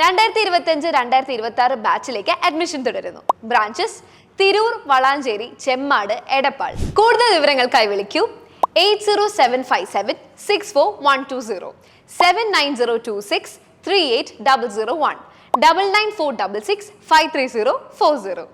രണ്ടായിരത്തി ഇരുപത്തി അഞ്ച് രണ്ടായിരത്തി ഇരുപത്തി ആറ് ബാച്ചിലേക്ക് അഡ്മിഷൻ തുടരുന്നു. ബ്രാഞ്ചസ് തിരൂർ വളാഞ്ചേരി ചെമ്മാട് എടപ്പാൾ. കൂടുതൽ വിവരങ്ങൾക്കായി വിളിക്കൂ. Eight zero seven five seven six four one two zero. Seven nine zero two six three eight double zero one. Double nine four double six five three zero four zero.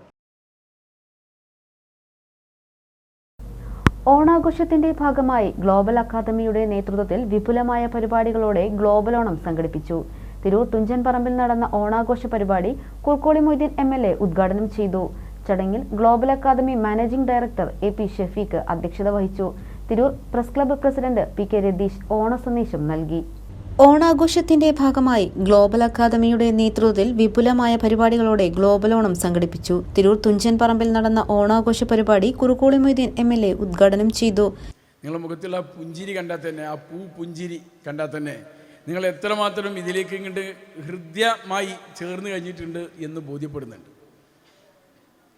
ഓണാഘോഷത്തിന്റെ ഭാഗമായി global അക്കാദമിയുടെ നേതൃത്വത്തിൽ വിപുലമായ പരിപാടികളോടെ global Onam സംഘടിപ്പിച്ചു. തിരൂർ തുഞ്ചൻ പറമ്പിൽ നടന്ന ഓണാഘോഷ പരിപാടി Kurkkoli Moideen M L A ഉദ്ഘാടനം ചെയ്തു. ചടങ്ങിൽ global academy managing director A P Shefeeq അധ്യക്ഷത വഹിച്ചു. Tirur press club president P K Ratheesh ഓണ സന്ദേശം നൽകി. ഓണാഘോഷത്തിന്റെ ഭാഗമായി ഗ്ലോബൽ അക്കാദമിയുടെ നേതൃത്വത്തിൽ വിപുലമായ പരിപാടികളോടെ ഗ്ലോബൽ ഓണം സംഘടിപ്പിച്ചു. തിരൂർ തുഞ്ചൻ പറമ്പിൽ നടന്ന ഓണാഘോഷ പരിപാടി Kurukkoli Moideen M L A ഉദ്ഘാടനം ചെയ്തു. നിങ്ങളുടെ മുഖത്തുള്ള പുഞ്ചിരി കണ്ടാൽ തന്നെ ആ പൂ പുഞ്ചിരി കണ്ടാൽ തന്നെ നിങ്ങൾ എത്രമാത്രം ഇതിലേക്ക് ഇങ്ങോട്ട് ഹൃദ്യമായി ചേർന്ന് കഴിഞ്ഞിട്ടുണ്ട് എന്ന് ബോധ്യപ്പെടുന്നുണ്ട്.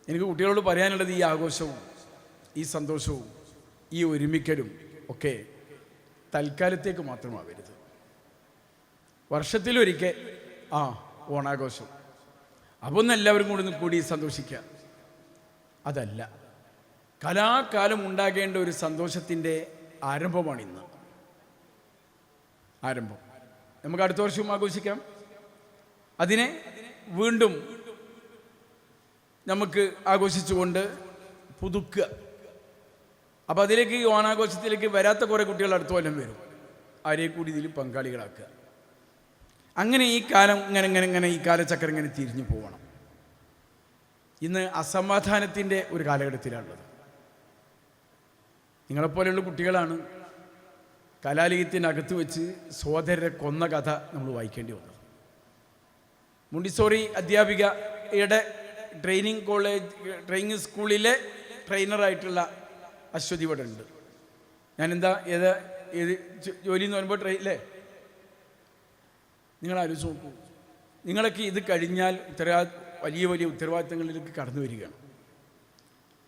എനിക്ക് കുട്ടികളോട് പറയാനുള്ളത് ഈ ആഘോഷവും ഈ സന്തോഷവും ഈ ഒരുമിക്കലും ഒക്കെ തൽക്കാലത്തേക്ക് മാത്രമാവരുത്. വർഷത്തിലൊരിക്കൽ ആ ഓണാഘോഷം. അപ്പോൾ ഒന്ന് എല്ലാവരും കൂടി കൂടി സന്തോഷിക്കുക. അതല്ല കലാകാലം ഉണ്ടാകേണ്ട ഒരു സന്തോഷത്തിന്റെ ആരംഭമാണ് ഇന്ന് ആരംഭം. നമുക്ക് അടുത്ത വർഷവും ആഘോഷിക്കാം. അതിനെ വീണ്ടും നമുക്ക് ആഘോഷിച്ചുകൊണ്ട് പുതുക്കുക. അപ്പോൾ അതിലേക്ക് ഈ ഓണാഘോഷത്തിലേക്ക് വരാത്ത കുറേ കുട്ടികൾ അടുത്ത കൊല്ലം വരും. അവരെ കൂടി ഇതിൽ പങ്കാളികളാക്കുക. അങ്ങനെ ഈ കാലം ഇങ്ങനെ ഇങ്ങനെ ഇങ്ങനെ ഈ കാലചക്രം ഇങ്ങനെ തിരിഞ്ഞു പോകണം ഇന്ന് അസമാധാനത്തിന്റെ ഒരു കാലഘട്ടത്തിലാണുള്ളത്. നിങ്ങളെപ്പോലെയുള്ള കുട്ടികളാണ് കലാലയത്തിനകത്ത് വെച്ച് സോദരരെ കൊന്ന കഥ നമ്മൾ വായിക്കേണ്ടി വന്നത് മുണ്ടിസോറി അധ്യാപികയുടെ ട്രെയിനിങ് കോളേജ് ട്രെയിനിങ് സ്കൂളിലെ ട്രെയിനറായിട്ടുള്ള അശ്വതി ഇവിടെ ഉണ്ട്. ഞാനെന്താ ഏത് ഏത് ജോലി എന്ന് പറയുമ്പോൾ ട്രെയിൻ അല്ലേ നിങ്ങൾ ആലോചിച്ച് നോക്കൂ. നിങ്ങളൊക്കെ ഇത് കഴിഞ്ഞാൽ ഉത്തരവാ വലിയ വലിയ ഉത്തരവാദിത്തങ്ങളിലേക്ക് കടന്നു വരികയാണ്.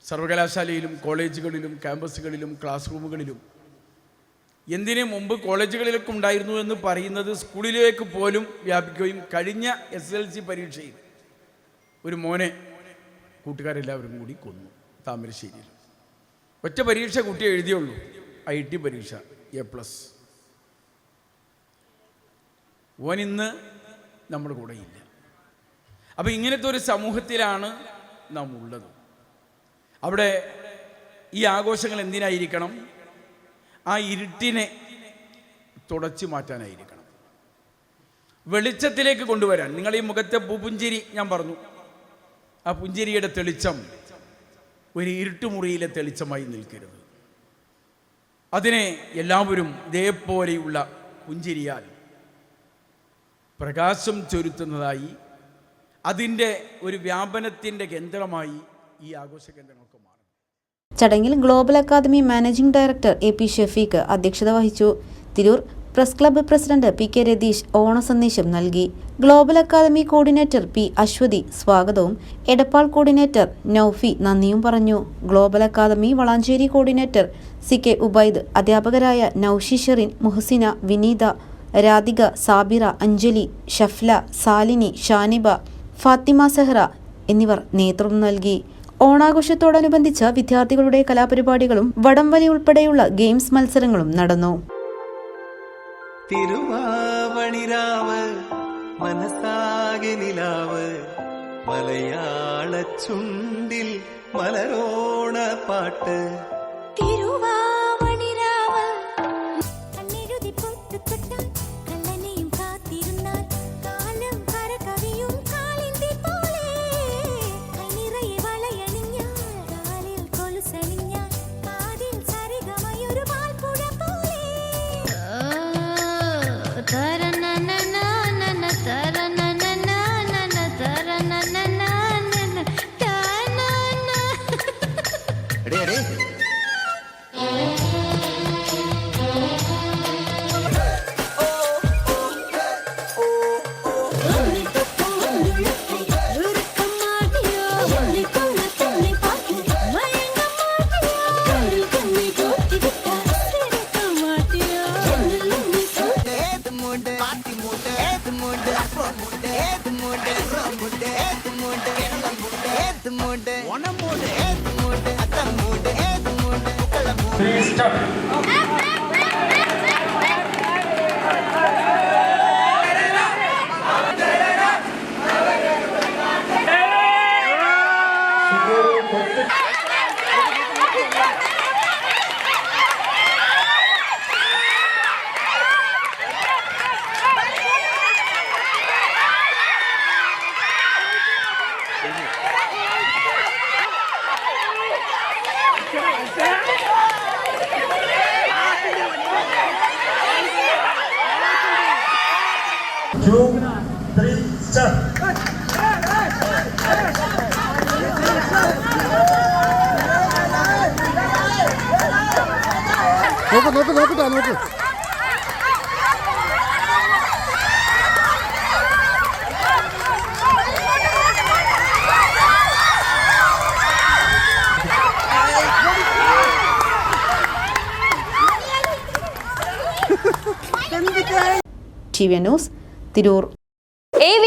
സർവകലാശാലയിലും കോളേജുകളിലും ക്യാമ്പസുകളിലും ക്ലാസ് റൂമുകളിലും എന്തിനു മുമ്പ് കോളേജുകളിലൊക്കെ ഉണ്ടായിരുന്നു എന്ന് പറയുന്നത് സ്കൂളിലേക്ക് പോലും വ്യാപിക്കുകയും കഴിഞ്ഞ എസ് എൽ സി പരീക്ഷയിൽ ഒരു മോനെ കൂട്ടുകാരെല്ലാവരും കൂടി കൊന്നു താമരശ്ശേരിയിൽ. ഒറ്റ പരീക്ഷ കുട്ടി എഴുതിയുള്ളൂ. ഐ ടി പരീക്ഷ എ പ്ലസ്. ഓൻ ഇന്ന് നമ്മുടെ ഇല്ല. അപ്പം ഇങ്ങനത്തെ ഒരു സമൂഹത്തിലാണ് നാം ഉള്ളത് അവിടെ ഈ ആഘോഷങ്ങൾ എന്തിനായിരിക്കണം? ആ ഇരുട്ടിനെ തുടച്ചു മാറ്റാനായിരിക്കണം. വെളിച്ചത്തിലേക്ക് കൊണ്ടുവരാൻ. നിങ്ങൾ ഈ മുഖത്തെ പൂപുഞ്ചിരി ഞാൻ പറഞ്ഞു. ആ പുഞ്ചിരിയുടെ തെളിച്ചം ഒരു ഇരുട്ടുമുറിയിലെ തെളിച്ചമായി നിൽക്കരുത്. അതിനെ എല്ലാവരും ഇതേപോലെയുള്ള പുഞ്ചിരിയാൽ പ്രകാശം ചൊരുത്തുന്നതായി അതിന്റെ ഒരു വ്യാപനത്തിന്റെ കേന്ദ്രമായി ഈ ആഘോഷ കേന്ദ്രങ്ങൾക്ക് മാറും ചടങ്ങിൽ global academy managing director A P Shefeeq അധ്യക്ഷത വഹിച്ചു. Tirur press club president P K Ratheesh ഓണ സന്ദേശം നൽകി. Global academy coordinator P Aswathy സ്വാഗതവും എടപ്പാൾ കോർഡിനേറ്റർ നൌഫി നന്ദിയും പറഞ്ഞു. Global academy Valanchery coordinator C K Ubaid അധ്യാപകരായ നൌഷി ഷെറിൻ മുഹസിന വിനീത രാധിക സാബിറ അഞ്ജലി ഷഫ്ല സാലിനി ഷാനിബ ഫാത്തിമ സെഹ്റ എന്നിവർ നേതൃത്വം നൽകി. ഓണാഘോഷത്തോടനുബന്ധിച്ച് വിദ്യാർത്ഥികളുടെ കലാപരിപാടികളും വടംവലി ഉൾപ്പെടെയുള്ള ഗെയിംസ് മത്സരങ്ങളും നടന്നു. തിരുവാവണിരാവ് മനസ്സാകെ നിലാവ് മലയാള ചുണ്ടിൽ മലരോണ പാട്ട്. மூடு. ஒன மூடு ஏது மூடு? அத்த மூடு. ஏது மூடு? புக்கல மூடு. ஸ்டாப் നോക്ക് നോക്ക് നോക്കിട്ടാ നോക്ക്. T V news Tirur.